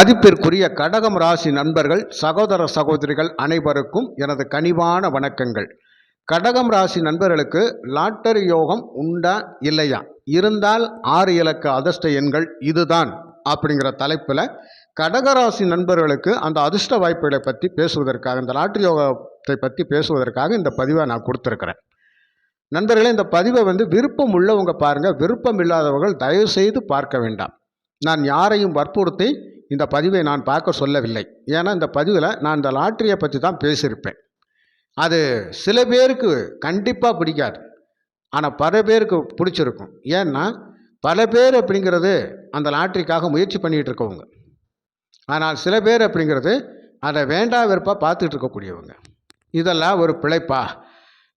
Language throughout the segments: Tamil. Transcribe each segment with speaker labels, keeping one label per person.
Speaker 1: மதிப்பிற்குரிய கடகம் ராசி நண்பர்கள் சகோதர சகோதரிகள் அனைவருக்கும் எனது கனிவான வணக்கங்கள். கடகம் ராசி நண்பர்களுக்கு லாட்டரி யோகம் உண்டா இல்லையா? இருந்தால் ஆறு இலக்க அதிர்ஷ்ட எண்கள் இதுதான் அப்படிங்கிற தலைப்பில் கடகராசி நண்பர்களுக்கு அந்த அதிர்ஷ்ட வாய்ப்புகளை பற்றி பேசுவதற்காக இந்த லாட்டரி யோகத்தை பற்றி பேசுவதற்காக இந்த பதிவை நான் கொடுத்துருக்குறேன். நண்பர்களே இந்த பதிவை வந்து விருப்பம் உள்ளவங்க பாருங்கள் விருப்பம் இல்லாதவர்கள் தயவுசெய்து பார்க்க வேண்டாம். நான் யாரையும் வற்புறுத்தி இந்த பதிவை நான் பார்க்க சொல்லவில்லை. ஏன்னா இந்த பதிவில் நான் இந்த லாட்ரியை பற்றி தான் பேசியிருப்பேன். அது சில பேருக்கு கண்டிப்பாக பிடிக்காது. ஆனால் பல பேருக்கு பிடிச்சிருக்கும். ஏன்னா பல பேர் அப்படிங்கிறது அந்த லாட்ரிக்காக முயற்சி பண்ணிகிட்டு இருக்கவங்க ஆனால் சில பேர் அப்படிங்கிறது அதை வேண்டா வெறுப்பாக பார்த்துட்டு இருக்கக்கூடியவங்க இதெல்லாம் ஒரு பிழைப்பா?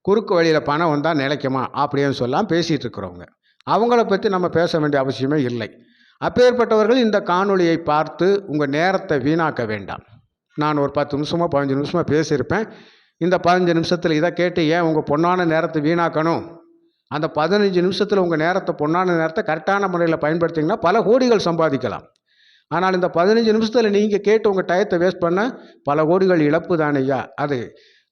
Speaker 1: குறுக்கு வழியில் பணம் வந்தால் நிலைக்குமா? அப்படின்னு சொல்லலாம் பேசிகிட்டு இருக்கிறவங்க அவங்கள பற்றி நம்ம பேச வேண்டிய அவசியமே இல்லை. அப்பேற்பட்டவர்கள் இந்த காணொளியை பார்த்து உங்கள் நேரத்தை வீணாக்க வேண்டாம். நான் ஒரு பத்து நிமிஷமோ பதினஞ்சு நிமிஷமாக பேசியிருப்பேன். இந்த பதினஞ்சு நிமிஷத்தில் இதை கேட்டு ஏன் உங்கள் பொண்ணான நேரத்தை வீணாக்கணும்? அந்த பதினஞ்சு நிமிஷத்தில் உங்கள் நேரத்தை பொண்ணான நேரத்தை கரெக்டான முறையில் பயன்படுத்திங்கன்னா பல கோடிகள் சம்பாதிக்கலாம். ஆனால் இந்த பதினஞ்சு நிமிஷத்தில் நீங்கள் கேட்டு உங்கள் டயத்தை வேஸ்ட் பண்ண பல கோடிகள் இழப்பு தானையா அது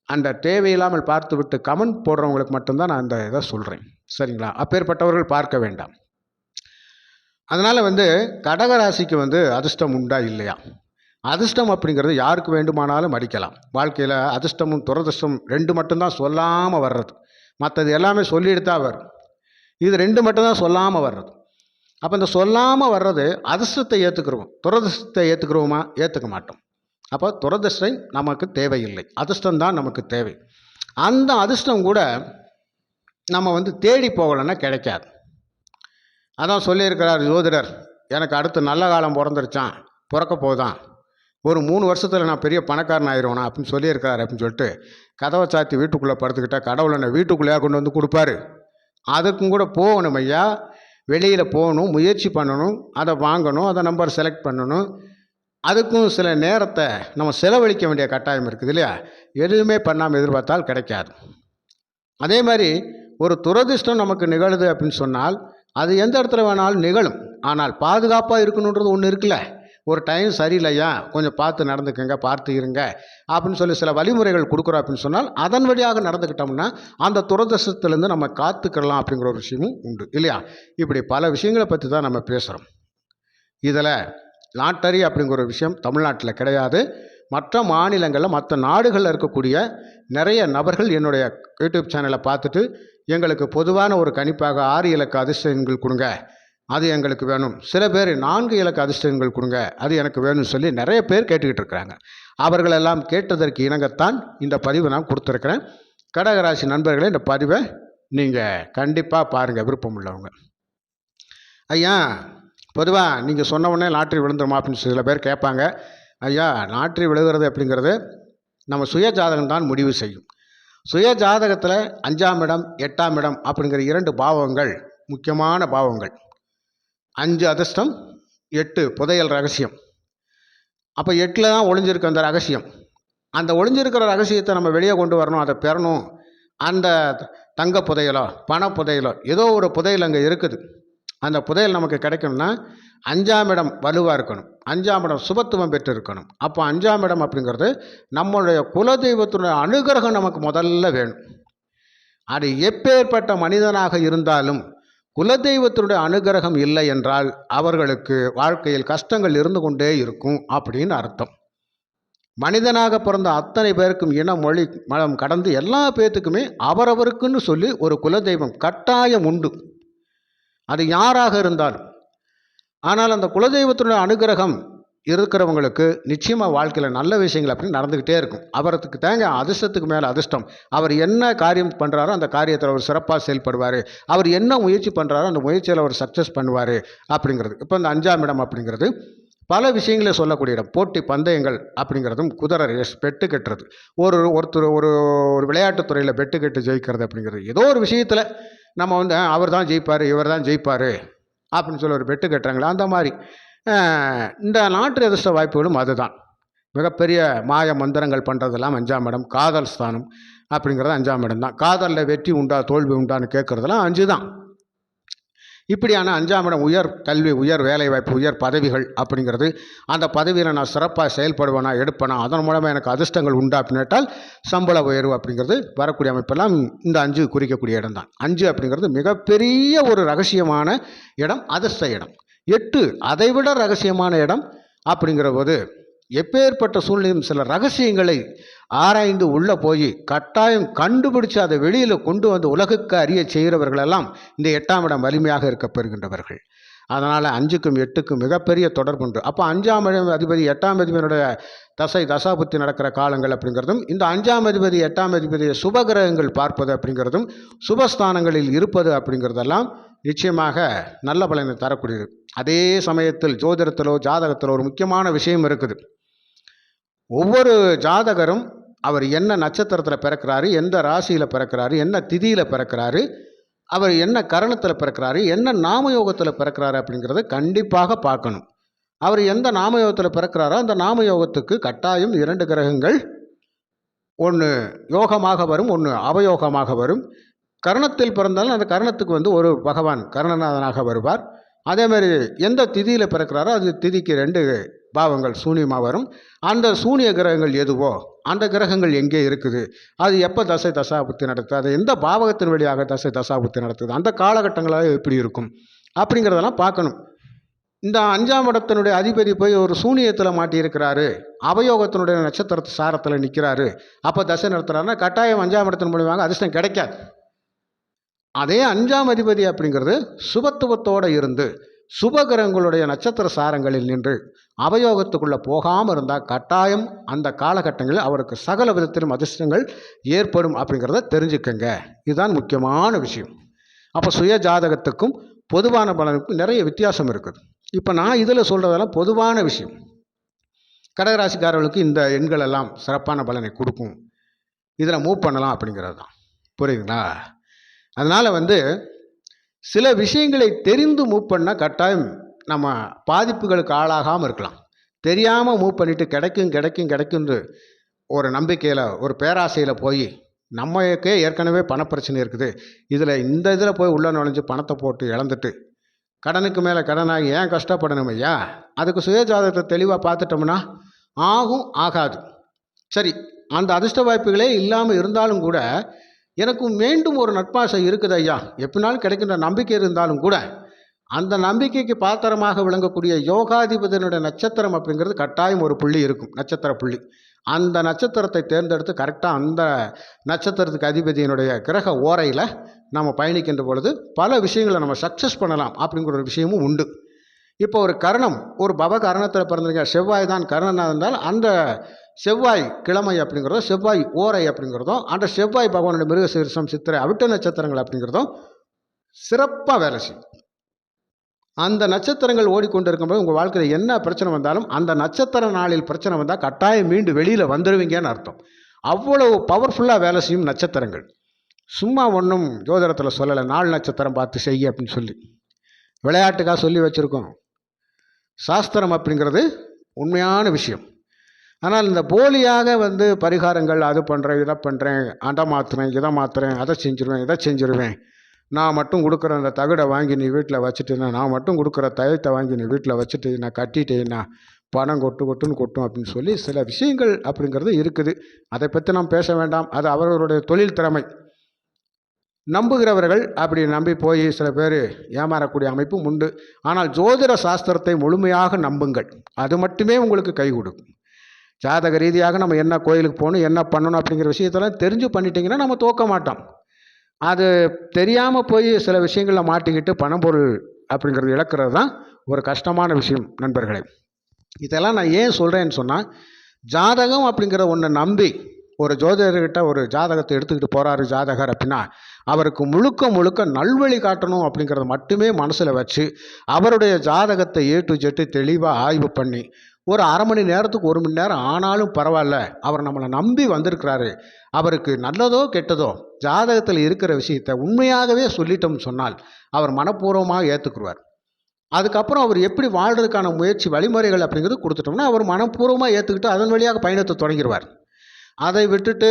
Speaker 1: அந்த தேவையில்லாமல் பார்த்து விட்டு கமெண்ட் போடுறவங்களுக்கு மட்டும்தான் நான் அந்த இதை சொல்கிறேன் சரிங்களா? அப்பேற்பட்டவர்கள் பார்க்க வேண்டாம். அதனால் வந்து கடகராசிக்கு வந்து அதிர்ஷ்டம் உண்டா இல்லையா? அதிர்ஷ்டம் அப்படிங்கிறது யாருக்கு வேண்டுமானாலும் அடிக்கலாம். வாழ்க்கையில் அதிர்ஷ்டமும் துரதிர்ஷ்டம் ரெண்டு மட்டும்தான் சொல்லாமல் வர்றது. மற்றது எல்லாமே சொல்லிட்டு தான் வரும். இது ரெண்டு மட்டும்தான் சொல்லாமல் வர்றது. அப்போ இந்த சொல்லாமல் வர்றது அதிர்ஷ்டத்தை ஏற்றுக்கிறோம் துரதிர்ஷ்டத்தை ஏற்றுக்கிறோமா ஏற்றுக்க மாட்டோம். அப்போ துரதிர்ஷ்டம் நமக்கு தேவையில்லை. அதிர்ஷ்டம் தான் நமக்கு தேவை. அந்த அதிர்ஷ்டம் கூட நம்ம வந்து தேடி போகலைன்னா கிடைக்காது. அதான் சொல்லியிருக்கிறார் ஜோதிடர் எனக்கு அடுத்து நல்ல காலம் பிறந்துருச்சான் பிறக்க போதான் ஒரு மூணு வருஷத்தில் நான் பெரிய பணக்காரன் ஆயிடுவேனா அப்படின்னு சொல்லியிருக்கிறார் அப்படின்னு சொல்லிட்டு கதவை சாத்தி வீட்டுக்குள்ளே படுத்துக்கிட்டா கடவுளை என்னை வீட்டுக்குள்ளேயே கொண்டு வந்து கொடுப்பாரு. அதுக்கும் கூட போகணும் ஐயா. வெளியில் போகணும் முயற்சி பண்ணணும் அதை வாங்கணும் அதை நம்பர் செலக்ட் பண்ணணும். அதுக்கும் சில நேரத்தை நம்ம செலவழிக்க வேண்டிய கட்டாயம் இருக்குது இல்லையா? எதுவுமே பண்ணாமல் எதிர்பார்த்தால் கிடைக்காது. அதே மாதிரி ஒரு துரதிர்ஷ்டம் நமக்கு நிகழுது அப்படின்னு சொன்னால் அது எந்த இடத்துல வேணாலும் நிகழும். ஆனால் பாதுகாப்பாக இருக்கணுன்றது ஒன்று இருக்குல்ல. ஒரு டைம் சரியில்லையா? கொஞ்சம் பார்த்து நடந்துக்கங்க பார்த்து இருங்க அப்படின்னு சொல்லி சில வழிமுறைகள் கொடுக்குறோம் அப்படின்னு சொன்னால் அதன் வழியாக நடந்துக்கிட்டோம்னா அந்த துரதிருஷ்டத்துலேருந்து நம்ம காத்துக்கலாம் அப்படிங்கிற ஒரு விஷயமும் உண்டு இல்லையா? இப்படி பல விஷயங்களை பற்றி தான் நம்ம பேசுகிறோம் இதில் லாட்டரி அப்படிங்கிற ஒரு விஷயம் தமிழ்நாட்டில் கிடையாது. மற்ற மாநிலங்களில் மற்ற நாடுகளில் இருக்கக்கூடிய நிறைய நபர்கள் என்னுடைய யூடியூப் சேனலை பார்த்துட்டு எங்களுக்கு பொதுவான ஒரு கணிப்பாக ஆறு இலக்க அதிர்ஷ்டங்கள் கொடுங்க. அது எங்களுக்கு வேணும். சில பேர் நான்கு இலக்க அதிர்ஷ்டங்கள் கொடுங்க. அது எனக்கு வேணும்னு சொல்லி நிறைய பேர் கேட்டுக்கிட்டு இருக்கிறாங்க. அவர்களெல்லாம் கேட்டதற்கு இணங்கத்தான் இந்த பதிவை நான் கொடுத்துருக்குறேன். கடகராசி நண்பர்களே இந்த பதிவை நீங்கள் கண்டிப்பாக பாருங்கள் விருப்பம் உள்ளவங்க. ஐயா பொதுவாக நீங்கள் சொன்ன உடனே லாட்ரி விழுந்துருமா அப்படின்னு சில பேர் கேட்பாங்க. ஐயா நாற்று விழுகிறது அப்படிங்கிறது நம்ம சுய ஜாதகம் தான் முடிவு செய்யும். சுய ஜாதகத்தில் அஞ்சாம் இடம் எட்டாம் இடம் அப்படிங்கிற இரண்டு பாவங்கள் முக்கியமான பாவங்கள். அஞ்சு அதிர்ஷ்டம் எட்டு புதையல் ரகசியம். அப்போ எட்டில் தான் ஒளிஞ்சிருக்கு அந்த ரகசியம். அந்த ஒளிஞ்சிருக்கிற ரகசியத்தை நம்ம வெளியே கொண்டு வரணும் அதை பெறணும். அந்த தங்க புதையலோ பண புதையலோ ஏதோ ஒரு புதையல் அங்கே இருக்குது. அந்த புதையல் நமக்கு கிடைக்கணும்னா அஞ்சாம் இடம் வலுவாக இருக்கணும். அஞ்சாம் இடம் சுபத்துவம் பெற்று இருக்கணும் அப்போ அஞ்சாம் இடம் அப்படிங்கிறது நம்மளுடைய குலதெய்வத்தினுடைய அனுகிரகம் நமக்கு முதல்ல வேணும். அது எப்பேற்பட்ட மனிதனாக இருந்தாலும் குலதெய்வத்தினுடைய அனுகிரகம் இல்லை என்றால் அவர்களுக்கு வாழ்க்கையில் கஷ்டங்கள் இருந்து கொண்டே இருக்கும் அப்படின்னு அர்த்தம். மனிதனாக பிறந்த அத்தனை பேருக்கும் இன மொழி மலம் கடந்து எல்லா பேர்த்துக்குமே அவரவருக்குன்னு சொல்லி ஒரு குலதெய்வம் கட்டாயம் உண்டு. அது யாராக இருந்தாலும். ஆனால் அந்த குலதெய்வத்தினுடைய அனுகிரகம் இருக்கிறவங்களுக்கு நிச்சயமாக வாழ்க்கையில் நல்ல விஷயங்கள் அப்படின்னு நடந்துக்கிட்டே இருக்கும். அவருக்கு தேங்க அதிர்ஷ்டத்துக்கு மேலே அதிர்ஷ்டம். அவர் என்ன காரியம் பண்ணுறாரோ அந்த காரியத்தில் அவர் சிறப்பாக செயல்படுவார். அவர் என்ன முயற்சி பண்ணுறாரோ அந்த முயற்சியில் அவர் சக்ஸஸ் பண்ணுவார் அப்படிங்கிறது. இப்போ இந்த அஞ்சாம் இடம் அப்படிங்கிறது பல விஷயங்களை சொல்லக்கூடிய இடம். போட்டி பந்தயங்கள் அப்படிங்கிறதும் குதிரை ரேஸ் பெட்டு கட்டுறது. ஒரு ஒருத்தர் ஒரு ஒரு விளையாட்டுத் துறையில் பெட்டு கட்டு ஜெயிக்கிறது அப்படிங்கிறது. ஏதோ ஒரு விஷயத்தில் நம்ம வந்து அவர் தான் ஜெயிப்பார் இவர் தான் ஜெயிப்பார் அப்படின்னு சொல்லி ஒரு பெட்டு கட்டுறாங்களே அந்த மாதிரி. இந்த நாட்டு அதிர்ஷ்ட வாய்ப்புகளும் அதுதான். மிகப்பெரிய மாய மந்திரங்கள் பண்ணுறதெல்லாம் அஞ்சாம் இடம் காதல் ஸ்தானம் அப்படிங்கிறது அஞ்சாம் இடம் தான். காதலில் வெற்றி உண்டா தோல்வி உண்டான்னு கேட்குறதெல்லாம் அஞ்சு தான் இப்படியான அஞ்சாம் இடம் உயர் கல்வி உயர் வேலைவாய்ப்பு உயர் பதவிகள் அப்படிங்கிறது அந்த பதவியில் நான் சிறப்பாக செயல்படுவேனா எடுப்பேனா அதன் மூலமாக எனக்கு அதிர்ஷ்டங்கள் உண்டா அப்படின்னுட்டால் சம்பள உயர்வு அப்படிங்கிறது வரக்கூடிய அமைப்பெல்லாம் இந்த அஞ்சு குறிக்கக்கூடிய இடம் தான் அஞ்சு அப்படிங்கிறது மிகப்பெரிய ஒரு ரகசியமான இடம் அதிர்ஷ்ட இடம். எட்டு அதைவிட ரகசியமான இடம் அப்படிங்கிற போது எப்பேற்பட்ட சூழ்நிலையும் சில ரகசியங்களை ஆராய்ந்து உள்ளே போய் கட்டாயம் கண்டுபிடிச்சு அதை வெளியில் கொண்டு வந்து உலகுக்கு அறிய செய்கிறவர்களெல்லாம் இந்த எட்டாம் இடம் வலிமையாக இருக்க பெறுகின்றவர்கள். அதனால் அஞ்சுக்கும் எட்டுக்கும் மிகப்பெரிய தொடர்பு உண்டு. அப்போ அஞ்சாம் அதிபதி எட்டாம் அதிபதியினுடைய தசை தசாபுத்தி நடக்கிற காலங்கள் அப்படிங்கிறதும் இந்த அஞ்சாம் அதிபதி எட்டாம் அதிபதியை சுபகிரகங்கள் பார்ப்பது அப்படிங்கிறதும் சுபஸ்தானங்களில் இருப்பது அப்படிங்கிறதெல்லாம் நிச்சயமாக நல்ல பலனை தரக்கூடியது. அதே சமயத்தில் ஜோதிடத்திலோ ஜாதகத்திலோ ஒரு முக்கியமான விஷயம் இருக்குது. ஒவ்வொரு ஜாதகரும் அவர் என்ன நட்சத்திரத்தில் பிறக்கிறாரு எந்த ராசியில் பிறக்கிறாரு என்ன திதியில் பிறக்கிறாரு அவர் என்ன கரணத்தில் பிறக்கிறாரு என்ன நாமயோகத்தில் பிறக்கிறாரு அப்படிங்கிறத கண்டிப்பாக பார்க்கணும். அவர் எந்த நாமயோகத்தில் பிறக்கிறாரோ அந்த நாமயோகத்துக்கு கட்டாயம் இரண்டு கிரகங்கள். ஒன்று யோகமாக வரும் ஒன்று அவயோகமாக வரும். கரணத்தில் பிறந்தாலும் அந்த கரணத்துக்கு வந்து ஒரு பகவான் கரணநாதனாக வருவார். அதே மாதிரி எந்த திதியில் பிறக்கிறாரோ அது திதிக்கு ரெண்டு பாவங்கள் சூனியமாக வரும். அந்த சூனிய கிரகங்கள் எதுவோ அந்த கிரகங்கள் எங்கே இருக்குது? அது எப்போ தசை தசாபுத்தி நடத்துது அது எந்த பாவகத்தின் வழியாக தசை தசாபுத்தி நடத்துது அந்த காலகட்டங்களாக எப்படி இருக்கும். அப்படிங்கிறதெல்லாம் பார்க்கணும். இந்த அஞ்சாம் இடத்தினுடைய அதிபதி போய் ஒரு சூனியத்தில் மாட்டியிருக்கிறாரு. அவயோகத்தினுடைய நட்சத்திரத்து சாரத்தில் நிற்கிறாரு அப்போ தசை நடத்துகிறாருன்னா கட்டாயம் அஞ்சாம் இடத்தின் மூலியமாக அதிர்ஷ்டம் கிடைக்காது. அதே அஞ்சாம் அதிபதி அப்படிங்கிறது சுபத்துவத்தோடு இருந்து சுபகிரகங்களுடைய நட்சத்திர சாரங்களில் நின்று அவயோகத்துக்குள்ளே போகாமல் இருந்தால் கட்டாயம் அந்த காலகட்டங்களில் அவருக்கு சகல விதத்திலும் அதிர்ஷ்டங்கள் ஏற்படும் அப்படிங்கிறத தெரிஞ்சுக்கங்க. இதுதான் முக்கியமான விஷயம். அப்போ சுய ஜாதகத்துக்கும் பொதுவான பலனுக்கும் நிறைய வித்தியாசம் இருக்குது. இப்போ நான் இதில் சொல்கிறதெல்லாம் பொதுவான விஷயம். கடகராசிக்காரர்களுக்கு இந்த எண்கள் எல்லாம் சிறப்பான பலனை கொடுக்கும். இதில் மூவ் பண்ணலாம் அப்படிங்கிறது தான் புரியுதுங்களா? அதனால் வந்து சில விஷயங்களை தெரிந்து மூவ் பண்ணால் கட்டாயம் நம்ம பாதிப்புகளுக்கு ஆளாகாமல் இருக்கலாம். தெரியாமல் மூவ் பண்ணிவிட்டு கிடைக்கும் கிடைக்கும் கிடைக்கும்னு ஒரு நம்பிக்கையில் ஒரு பேராசையில் போய் நம்மக்கே ஏற்கனவே பணப்பிரச்சனை இருக்குது. இதில் இந்த இதில் போய் உள்ளே நுழைஞ்சு பணத்தை போட்டு இழந்துட்டு கடனுக்கு மேலே கடனாகி ஏன் கஷ்டப்படணும் ஐயா? அதுக்கு சுயஜாதகத்தை தெளிவாக பார்த்துட்டோம்னா ஆகும் ஆகாது. சரி அந்த அதிர்ஷ்ட வாய்ப்புகளே இல்லாமல் இருந்தாலும் கூட எனக்கும் மீண்டும் ஒரு நட்பாசை இருக்குது ஐயா. எப்படினாலும் கிடைக்கின்ற நம்பிக்கை இருந்தாலும் கூட அந்த நம்பிக்கைக்கு பாத்திரமாக விளங்கக்கூடிய யோகாதிபதியினுடைய நட்சத்திரம் அப்படிங்கிறது கட்டாயம் ஒரு புள்ளி இருக்கும் நட்சத்திர புள்ளி. அந்த நட்சத்திரத்தை தேர்ந்தெடுத்து கரெக்டாக அந்த நட்சத்திரத்துக்கு அதிபதியினுடைய கிரக ஓரையில் நம்ம பயணிக்கின்ற பொழுது பல விஷயங்களை நம்ம சக்ஸஸ் பண்ணலாம் அப்படிங்கிற ஒரு விஷயமும் உண்டு. இப்போ ஒரு கரணம் ஒரு பவ கரணத்தில் பிறந்திருக்க செவ்வாய் தான் கரணனாக இருந்தால் அந்த செவ்வாய் கிழமை அப்படிங்கிறதும் செவ்வாய் ஓரை அப்படிங்கிறதும் அந்த செவ்வாய் பகவானுடைய மிருகசீரிசம் சித்திரை அவிட்ட நட்சத்திரங்கள் அப்படிங்கிறதும் சிறப்பாக வேலை செய்யும். அந்த நட்சத்திரங்கள் ஓடிக்கொண்டிருக்கும்போது உங்கள் வாழ்க்கையில் என்ன பிரச்சனை வந்தாலும் அந்த நட்சத்திர நாளில் பிரச்சனை வந்தால் கட்டாயம் மீண்டு வெளியில் வந்துடுவீங்கன்னு அர்த்தம். அவ்வளவு பவர்ஃபுல்லாக வேலை செய்யும் நட்சத்திரங்கள். சும்மா ஒன்றும் ஜோதிடத்தில் சொல்லலை நாள் நட்சத்திரம் பார்த்து செய்ய அப்படின்னு சொல்லி. விளையாட்டுக்காக சொல்லி வச்சுருக்கோம். சாஸ்திரம் அப்படிங்கிறது உண்மையான விஷயம். ஆனால் இந்த போலியாக வந்து பரிகாரங்கள் அது பண்ணுறேன் இதை பண்ணுறேன் அதை மாற்றுறேன் இதை மாற்றுறேன் அதை செஞ்சுருவேன் இதை செஞ்சுருவேன். நான் மட்டும் கொடுக்குற அந்த தகடை வாங்கி நீ வீட்டில் வச்சுட்டேன்னா நான் மட்டும் கொடுக்குற தயத்தை வாங்கி நீ வீட்டில் வச்சுட்டு நான் கட்டிட்டேன்னா பணம் கொட்டு கொட்டுன்னு கொட்டும் அப்படின்னு சொல்லி சில விஷயங்கள் அப்படிங்கிறது இருக்குது. அதை பற்றி நாம் பேச வேண்டாம். அது அவர்களுடைய தொழில் திறமை. நம்புகிறவர்கள் அப்படி நம்பி போய் சில பேர் ஏமாறக்கூடிய அமைப்பும் உண்டு. ஆனால் ஜோதிட சாஸ்திரத்தை முழுமையாக நம்புங்கள். அது மட்டுமே உங்களுக்கு கை கொடுக்கும். ஜாதக ரீதியாக நம்ம என்ன கோயிலுக்கு போகணும் என்ன பண்ணணும் அப்படிங்கிற விஷயத்தெல்லாம் தெரிஞ்சு பண்ணிட்டீங்கன்னா நம்ம தோக்க மாட்டோம். அது தெரியாமல் போய் சில விஷயங்களில் மாட்டிக்கிட்டு பணம் பொருள் அப்படிங்கிறது இழக்கிறது தான் ஒரு கஷ்டமான விஷயம் நண்பர்களே. இதெல்லாம் நான் ஏன் சொல்கிறேன்னு சொன்னால் ஜாதகம் அப்படிங்கிற ஒன்றை நம்பி ஒரு ஜோதிடர்கிட்ட ஒரு ஜாதகத்தை எடுத்துக்கிட்டு போகிறாரு ஜாதகர் அப்படின்னா அவருக்கு முழுக்க முழுக்க நல்வழி காட்டணும் அப்படிங்கிறத மட்டுமே மனசில் வச்சு அவருடைய ஜாதகத்தை ஏ டு ஜெட்டு தெளிவாக ஆய்வு பண்ணி ஒரு அரை மணி நேரத்துக்கு ஒரு மணி நேரம் ஆனாலும் பரவாயில்ல. அவர் நம்மளை நம்பி வந்திருக்கிறாரு. அவருக்கு நல்லதோ கெட்டதோ ஜாதகத்தில் இருக்கிற விஷயத்தை உண்மையாகவே சொல்லிட்டோம்னு சொன்னால் அவர் மனப்பூர்வமாக ஏற்றுக்குருவார் அதுக்கப்புறம் அவர் எப்படி வாழ்கிறதுக்கான முயற்சி வழிமுறைகள் அப்படிங்கிறது கொடுத்துட்டோம்னா அவர் மனப்பூர்வமாக ஏற்றுக்கிட்டு அதன் வழியாக பயணத்தை தொடங்கிடுவார் அதை விட்டுட்டு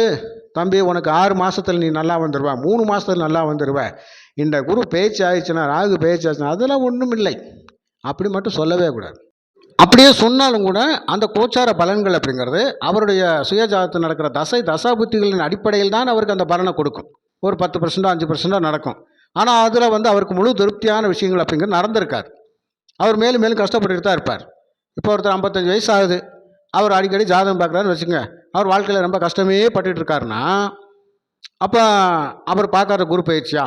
Speaker 1: தம்பி உனக்கு ஆறு மாதத்தில் நீ நல்லா வந்துடுவ மூணு மாதத்தில் நல்லா வந்துடுவ இந்த குரு பேச்சு ஆயிடுச்சுன்னா ராகு பேச்சு ஆச்சுன்னா அதெல்லாம் ஒன்றும் இல்லை அப்படி மட்டும் சொல்லவே கூடாது. அப்படியே சொன்னாலும் கூட அந்த கோச்சார பலன்கள் அப்படிங்கிறது அவருடைய சுயஜாதத்தில் நடக்கிற தசை தசாபுத்திகளின் அடிப்படையில் தான் அவருக்கு அந்த பலனை கொடுக்கும். ஒரு பத்து பர்சன்டோ அஞ்சு பர்சன்டோ நடக்கும். ஆனால் அதில் வந்து அவருக்கு முழு திருப்தியான விஷயங்கள் அப்படிங்கிறது நடந்திருக்கார் அவர் மேலும் மேலும் கஷ்டப்பட்டுட்டு தான் இருப்பார். இப்போ ஒருத்தர் ஐம்பத்தஞ்சு வயசு ஆகுது அவர் அடிக்கடி ஜாதகம் பார்க்குறாருன்னு வச்சுங்க அவர் வாழ்க்கையில் ரொம்ப கஷ்டமே பட்டுட்டு இருக்காருன்னா அப்போ அவர் பார்க்காத குரு பயிற்சியா?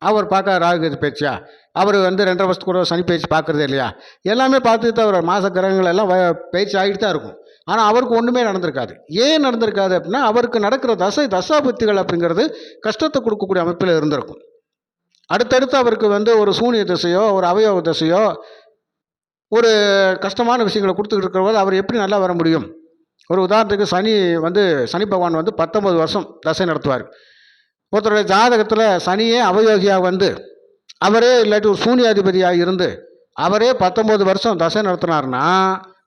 Speaker 1: அவர் பார்க்க ராகு பேச்சியா? அவர் வந்து ரெண்டரை வருஷத்துக்கு கூட சனி பயிற்சி பார்க்குறதே இல்லையா? எல்லாமே பார்த்துட்டு தான் அவர் மாத கிரகங்கள் எல்லாம் வ- பயிற்சி ஆகிட்டு தான் இருக்கும். ஆனால் அவருக்கு ஒன்றுமே நடந்திருக்காது. ஏன் நடந்திருக்காது அப்படின்னா அவருக்கு நடக்கிற தசை தசாபக்திகள் அப்படிங்கிறது கஷ்டத்தை கொடுக்கக்கூடிய அமைப்பில் இருந்திருக்கும். அடுத்தடுத்து அவருக்கு வந்து ஒரு சூனிய திசையோ ஒரு அவயவ திசையோ ஒரு கஷ்டமான விஷயங்களை கொடுத்துக்கிட்டு இருக்கிறபோது அவர் எப்படி நல்லா வர முடியும்? ஒரு உதாரணத்துக்கு சனி வந்து சனி பகவான் வந்து பத்தொம்பது வருஷம் தசை நடத்துவார். ஒருத்தருடைய ஜாதகத்தில் சனியே அவயோகியாக வந்து அவரே இல்லாட்டி ஒரு சூனியாதிபதியாக இருந்து அவரே பத்தொம்போது வருஷம் தசை நடத்தினார்னா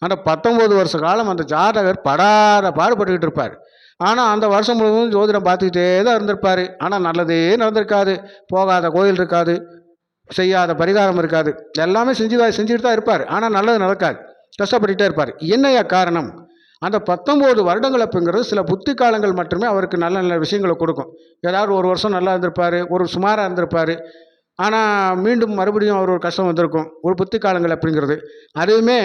Speaker 1: அந்த பத்தொம்போது வருஷ காலம் அந்த ஜாதகர் படாத பாடுபட்டுக்கிட்டு இருப்பார். ஆனால் அந்த வருஷம் முழுவதும் ஜோதிடம் பார்த்துக்கிட்டே தான் இருந்திருப்பார். ஆனால் நல்லதே நடந்திருக்காது. போகாத கோயில் இருக்காது. செய்யாத பரிகாரம் இருக்காது. எல்லாமே செஞ்சு செஞ்சுக்கிட்டு தான் இருப்பார். ஆனால் நல்லது நடக்காது. கஷ்டப்பட்டுட்டே இருப்பார். என்னையா காரணம்? அந்த பத்தொம்போது வருடங்கள் அப்படிங்கிறது சில புத்தி காலங்கள் மட்டுமே அவருக்கு நல்ல நல்ல விஷயங்களை கொடுக்கும். ஏதாவது ஒரு வருஷம் நல்லா இருந்திருப்பார் ஒரு சுமாராக இருந்திருப்பார். ஆனால் மீண்டும் மறுபடியும் அவர் ஒரு கஷ்டம் வந்திருக்கும். ஒரு புத்தி காலங்கள் அப்படிங்கிறது அதுவுமே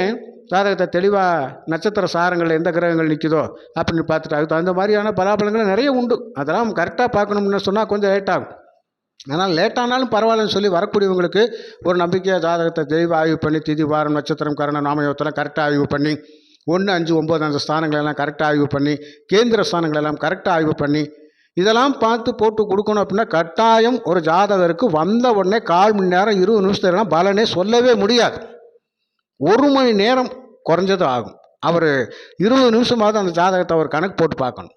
Speaker 1: ஜாதகத்தை தெளிவாக நட்சத்திர சாரங்கள் எந்த கிரகங்கள் நிற்குதோ அப்படின்னு பார்த்துட்டு அதுக்கு தகுந்த மாதிரியான பலாபலங்கள் நிறைய உண்டு. அதெல்லாம் கரெக்டாக பார்க்கணும்னு சொன்னால் கொஞ்சம் லேட் ஆகும். ஆனால் லேட்டானாலும் பரவாயில்லன்னு சொல்லி வரக்கூடியவங்களுக்கு ஒரு நம்பிக்கையாக ஜாதகத்தை தெய்வ ஆய்வு பண்ணி திதி வாரம் நட்சத்திரம் கரண நாமயோத்தெல்லாம் கரெக்டாக ஆய்வு பண்ணி ஒன்று அஞ்சு ஒம்பது அந்த ஸ்தானங்களெல்லாம் கரெக்டாக ஆய்வு பண்ணி கேந்திர ஸ்தானங்களெல்லாம் கரெக்டாக ஆய்வு பண்ணி இதெல்லாம் பார்த்து போட்டு கொடுக்கணும் அப்படின்னா கட்டாயம் ஒரு ஜாதகருக்கு வந்த உடனே கால் மணி நேரம் இருபது நிமிஷத்துலாம் பலனே சொல்லவே முடியாது. ஒரு மணி நேரம் குறைஞ்சது ஆகும். அவர் இருபது நிமிஷமாவது அந்த ஜாதகத்தை அவர் கணக்கு போட்டு பார்க்கணும்.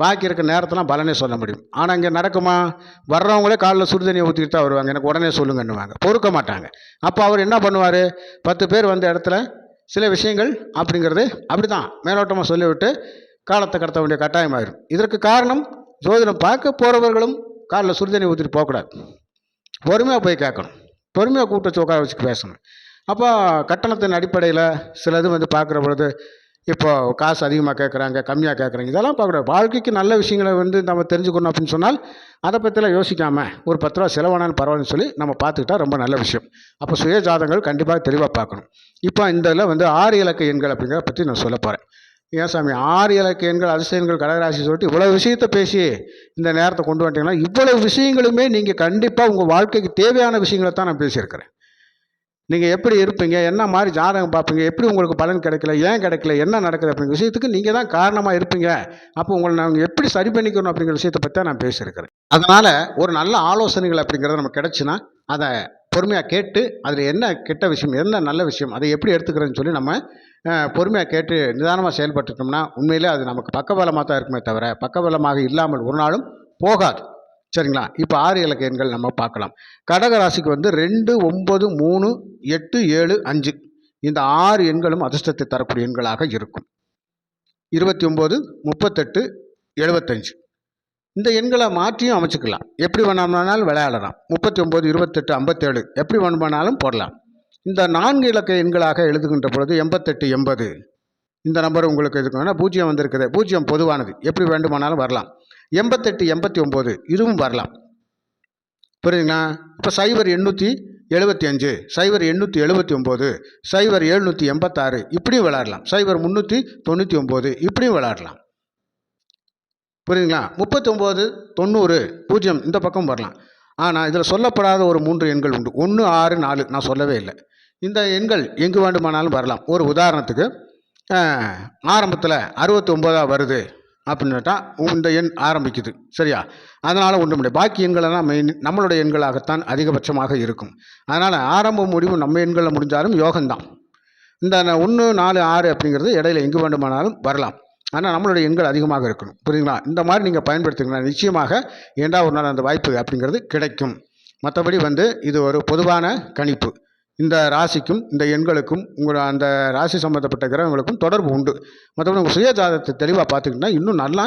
Speaker 1: பாக்கி இருக்க நேரத்தெல்லாம் பலனே சொல்ல முடியும். ஆனால் இங்கே நடக்குமா? வர்றவங்களே காலைல சுடுதண்ணியை ஊற்றிக்கிட்டு தான் வருவாங்க. எனக்கு உடனே சொல்லுங்கன்னுவாங்க. பொறுக்க மாட்டாங்க. அப்போ அவர் என்ன பண்ணுவார்? பத்து பேர் வந்த இடத்துல சில விஷயங்கள் அப்படிங்கிறது அப்படி தான் மேலோட்டமாக சொல்லிவிட்டு காலத்தை கடத்த வேண்டிய கட்டாயமாயிடும் இதற்கு காரணம் ஜோதிடம் பார்க்க போகிறவர்களும் காலில் சுடுதண்ணி ஊற்றிட்டு போகக்கூடாது. பொறுமையாக போய் கேட்கணும். பொறுமையாக கூப்பிட்டு வச்சு உட்கார வச்சு பேசணும். அப்போ கட்டணத்தின் அடிப்படையில் சிலது வந்து பார்க்குற பொழுது இப்போது காசு அதிகமாக கேட்குறாங்க கம்மியாக கேட்குறாங்க இதெல்லாம் பார்க்கக்கூடாது வாழ்க்கைக்கு நல்ல விஷயங்களை வந்து நம்ம தெரிஞ்சுக்கணும் அப்படின்னு சொன்னால் அதை பற்றிலாம் யோசிக்காமல் ஒரு பத்து ரூபா செலவானாலும் பரவாயில்லன்னு சொல்லி நம்ம பார்த்துக்கிட்டா ரொம்ப நல்ல விஷயம். அப்போ சுய ஜாதகங்கள் கண்டிப்பாக தெளிவாக பார்க்கணும். இப்போ இந்த இதில் வந்து ஆறு இலக்க எண்கள் அப்படிங்கிறத பற்றி நான் சொல்ல போகிறேன் ஏன் சாமி? ஆறு இலக்க எண்கள் அதிசயங்கள் கடகராசி சொல்லிட்டு இவ்வளோ விஷயத்தை பேசி இந்த நேரத்தை கொண்டு வந்துட்டீங்கன்னா இவ்வளோ விஷயங்களுமே நீங்கள் கண்டிப்பாக உங்கள் வாழ்க்கைக்கு தேவையான விஷயங்களை தான் நான் பேசியிருக்கிறேன். நீங்கள் எப்படி இருப்பீங்க? என்ன மாதிரி ஜாதகம் பார்ப்பீங்க? எப்படி உங்களுக்கு பலன் கிடைக்கல? ஏன் கிடைக்கல? என்ன நடக்குது அப்படிங்கிற விஷயத்துக்கு நீங்கள் தான் காரணமாக இருப்பீங்க. அப்போ உங்களை நாங்கள் எப்படி சரி பண்ணிக்கணும் அப்படிங்கிற விஷயத்தை பற்றி தான் நான் பேசியிருக்கிறேன். அதனால் ஒரு நல்ல ஆலோசனைகள் அப்படிங்கிறது நமக்கு கிடைச்சுன்னா அதை பொறுமையாக கேட்டு அதில் என்ன கெட்ட விஷயம் என்ன நல்ல விஷயம் அதை எப்படி எடுத்துக்கிறேன்னு சொல்லி நம்ம பொறுமையாக கேட்டு நிதானமாக செயல்பட்டுட்டோம்னா உண்மையிலே அது நமக்கு பக்கபலமாக தான் இருக்குமே தவிர பக்கபலமாக இல்லாமல் ஒரு நாளும் போகாது. சரிங்களா? இப்போ ஆறு இலக்க எண்கள் நம்ம பார்க்கலாம். கடக ராசிக்கு வந்து ரெண்டு ஒம்பது மூணு எட்டு ஏழு அஞ்சு. இந்த ஆறு எண்களும் அதிர்ஷ்டத்தை தரக்கூடிய எண்களாக இருக்கும். இருபத்தி ஒம்பது முப்பத்தெட்டு எழுபத்தஞ்சு இந்த எண்களை மாற்றியும் அமைச்சுக்கலாம். எப்படி வேணாம்னாலும் விளையாடலாம். முப்பத்தி ஒம்பது இருபத்தெட்டு ஐம்பத்தேழு. எப்படி வேணுமானாலும் போடலாம். இந்த நான்கு இலக்க எண்களாக எழுதுகின்ற பொழுது எண்பத்தெட்டு எண்பது. இந்த நம்பர் உங்களுக்கு இருக்குன்னா பூஜ்ஜியம் வந்திருக்குது. பூஜ்ஜியம் பொதுவானது. எப்படி வேண்டுமானாலும் வரலாம். எண்பத்தெட்டு எண்பத்தி ஒம்பது இதுவும் வரலாம். புரியுதுங்களா? இப்போ சைபர் எண்ணூற்றி எழுபத்தி அஞ்சு சைபர் எண்ணூற்றி எழுபத்தி ஒம்பது சைபர் எழுநூற்றி எண்பத்தாறு இப்படியும் விளாடலாம் சைபர் முந்நூற்றி தொண்ணூற்றி ஒம்பது இப்படியும் விளாடலாம் புரியுதுங்களா? முப்பத்தொம்போது தொண்ணூறு பூஜ்ஜியம் இந்த பக்கம் வரலாம். ஆனால் இதில் சொல்லப்படாத ஒரு மூன்று எண்கள் உண்டு. ஒன்று ஆறு நாலு நான் சொல்லவே இல்லை. இந்த எண்கள் எங்கு வேண்டுமானாலும் வரலாம். ஒரு உதாரணத்துக்கு ஆரம்பத்தில் அறுபத்தி ஒம்போதாக வருது. அப்படின்னாட்டா இந்த எண் ஆரம்பிக்குது. சரியா? அதனால் ஒன்று முடியும் பாக்கி எண்களெல்லாம் மெயின் நம்மளுடைய எண்களாகத்தான் அதிகபட்சமாக இருக்கும். அதனால் ஆரம்ப முடிவு நம்ம எண்களில் முடிஞ்சாலும் யோகம்தான். இந்த ஒன்று நாலு ஆறு அப்படிங்கிறது இடையில எங்கு வேண்டுமானாலும் வரலாம். ஆனால் நம்மளுடைய எண்கள் அதிகமாக இருக்கணும். புரியுங்களா இந்த மாதிரி நீங்கள் பயன்படுத்திங்கன்னா நிச்சயமாக ஏண்டா ஒரு நாள் அந்த வாய்ப்பு அப்படிங்கிறது கிடைக்கும். மற்றபடி வந்து இது ஒரு பொதுவான கணிப்பு. இந்த ராசிக்கும் இந்த எண்களுக்கும் உங்கள் அந்த ராசி சம்மந்தப்பட்ட கிரகங்களுக்கும் தொடர்பு உண்டு. மற்றபடி உங்கள் சுய ஜாதகத்தை தெளிவாக பார்த்துக்கிட்டிங்கன்னா இன்னும் நல்லா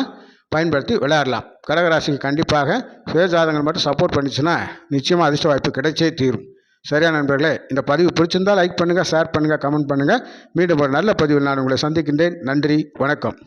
Speaker 1: பயன்படுத்தி விளையாடலாம். கடகராசிக்கு கண்டிப்பாக சுயஜாதகங்கள் மட்டும் சப்போர்ட் பண்ணிச்சுன்னா நிச்சயமாக அதிர்ஷ்ட வாய்ப்பு கிடைச்சே தீரும். சரியா நண்பர்களே இந்த பதிவு பிடிச்சிருந்தால் லைக் பண்ணுங்கள் ஷேர் பண்ணுங்கள் கமெண்ட் பண்ணுங்கள் மீண்டும் ஒரு நல்ல பதிவில் நான் உங்களை சந்திக்கின்றேன். நன்றி வணக்கம்.